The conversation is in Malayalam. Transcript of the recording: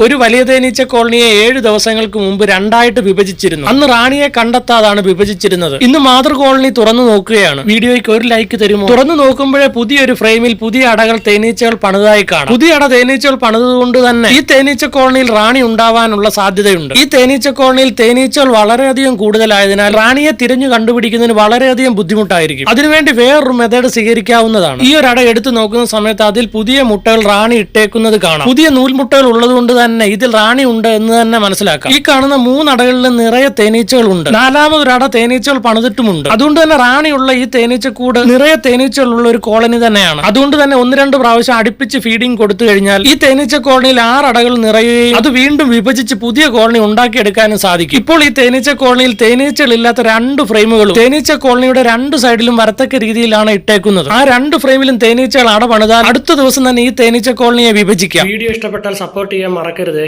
ഒരു വലിയ തേനീച്ച കോളനിയെ ഏഴ് ദിവസങ്ങൾക്ക് മുമ്പ് രണ്ടായിട്ട് വിഭജിച്ചിരുന്നു. അന്ന് റാണിയെ കണ്ടെത്താതാണ് വിഭജിച്ചിരുന്നത്. ഇന്ന് മാതൃ കോളനി തുറന്നു നോക്കുകയാണ്. വീഡിയോയ്ക്ക് ഒരു ലൈക്ക് തരുമോ? തുറന്നു നോക്കുമ്പോഴേ പുതിയൊരു ഫ്രെയിമിൽ പുതിയ അടകൾ തേനീച്ചകൾ പണിതായി കാണാം. പുതിയ അട തേനീച്ചകൾ പണിതുകൊണ്ട് തന്നെ ഈ തേനീച്ച കോളനിയിൽ റാണി ഉണ്ടാവാനുള്ള സാധ്യതയുണ്ട്. ഈ തേനീച്ച കോളനിയിൽ തേനീച്ചകൾ വളരെയധികം കൂടുതലായതിനാൽ റാണിയെ തിരഞ്ഞു കണ്ടുപിടിക്കുന്നതിന് വളരെയധികം ബുദ്ധിമുട്ടായിരിക്കും. അതിനുവേണ്ടി വേറൊരു മെത്തേഡ് സ്വീകരിക്കാവുന്നതാണ്. ഈ ഒരു അട എടുത്തു നോക്കുന്ന സമയത്ത് അതിൽ പുതിയ മുട്ടകൾ റാണി ഇട്ടേക്കുന്നത് കാണാം. പുതിയ നൂൽമുട്ടകൾ ഉള്ളതുകൊണ്ട് തന്നെ ഇതിൽ റാണി ഉണ്ട് എന്ന് തന്നെ മനസ്സിലാക്കാം. ഈ കാണുന്ന മൂന്നടകളിൽ നിറയെ തേനീച്ചകളുണ്ട്. നാലാമതൊരട തേനീച്ചകൾ പണിതിട്ടുമുണ്ട്. അതുകൊണ്ട് തന്നെ റാണിയുള്ള ഈ തേനീച്ചക്കൂട് നിറയെ തേനീച്ചകളുള്ള ഒരു കോളനി തന്നെയാണ്. അതുകൊണ്ട് തന്നെ ഒന്ന് രണ്ട് പ്രാവശ്യം അടുപ്പിച്ച് ഫീഡിംഗ് കൊടുത്തു കഴിഞ്ഞാൽ ഈ തേനീച്ച കോളനിയിൽ ആറടകൾ നിറയുകയും അത് വീണ്ടും വിഭജിച്ച് പുതിയ കോളനി ഉണ്ടാക്കിയെടുക്കാനും സാധിക്കും. ഇപ്പോൾ ഈ തേനീച്ച കോളനിയിൽ തേനീച്ചകളില്ലാത്ത രണ്ട് ഫ്രെയിമുകളും തേനീച്ച കോളനിയുടെ രണ്ട് സൈഡിലും വരത്തക്ക രീതിയിലാണ് ഇട്ടേക്കുന്നത്. ആ രണ്ട് ഫ്രെയിമിലും തേനീച്ചകൾ അട പണിതാൽ അടുത്ത ദിവസം തന്നെ ഈ തേനീച്ച കോളനിയെ വിഭജിക്കാം. വീഡിയോ ഇഷ്ടപ്പെട്ടാൽ സപ്പോർട്ട് ചെയ്യാൻ മറക്കരുതേ